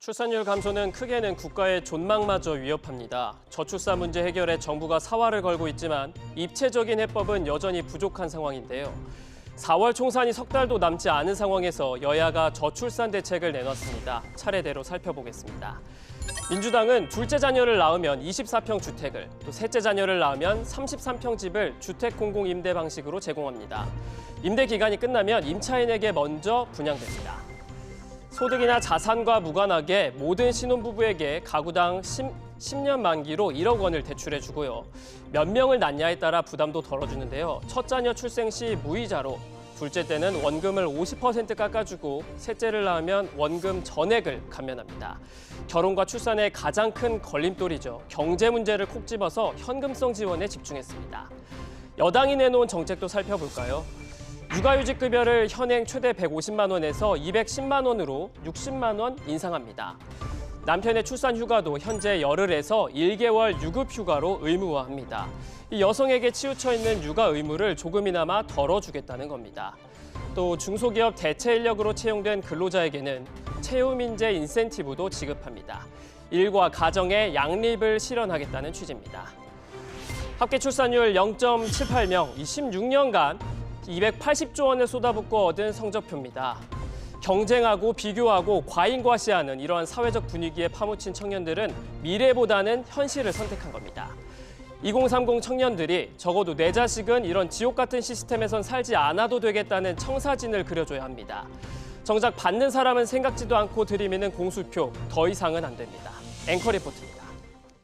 출산율 감소는 크게는 국가의 존망마저 위협합니다. 저출산 문제 해결에 정부가 사활을 걸고 있지만 입체적인 해법은 여전히 부족한 상황인데요. 4월 총선이 석 달도 남지 않은 상황에서 여야가 저출산 대책을 내놨습니다. 차례대로 살펴보겠습니다. 민주당은 둘째 자녀를 낳으면 24평 주택을, 또 셋째 자녀를 낳으면 33평 집을 주택 공공 임대 방식으로 제공합니다. 임대 기간이 끝나면 임차인에게 먼저 분양됩니다. 소득이나 자산과 무관하게 모든 신혼부부에게 가구당 10, 년 만기로 1억 원을 대출해 주고요. 몇 명을 낳냐에 따라 부담도 덜어주는데요. 첫 자녀 출생 시 무이자로 둘째 때는 원금을 50% 깎아주고 셋째를 낳으면 원금 전액을 감면합니다. 결혼과 출산의 가장 큰 걸림돌이죠. 경제 문제를 콕 집어서 현금성 지원에 집중했습니다. 여당이 내놓은 정책도 살펴볼까요? 육아휴직 급여를 현행 최대 150만 원에서 210만 원으로 60만 원 인상합니다. 남편의 출산 휴가도 현재 열흘에서 1개월 유급 휴가로 의무화합니다. 이 여성에게 치우쳐 있는 육아 의무를 조금이나마 덜어주겠다는 겁니다. 또 중소기업 대체 인력으로 채용된 근로자에게는 채용 인재 인센티브도 지급합니다. 일과 가정의 양립을 실현하겠다는 취지입니다. 합계 출산율 0.78명, 26년간 280조 원을 쏟아붓고 얻은 성적표입니다. 경쟁하고 비교하고 과잉과시하는 이러한 사회적 분위기에 파묻힌 청년들은 미래보다는 현실을 선택한 겁니다. 2030 청년들이 적어도 내 자식은 이런 지옥 같은 시스템에선 살지 않아도 되겠다는 청사진을 그려줘야 합니다. 정작 받는 사람은 생각지도 않고 들이미는 공수표 더 이상은 안 됩니다. 앵커 리포트입니다.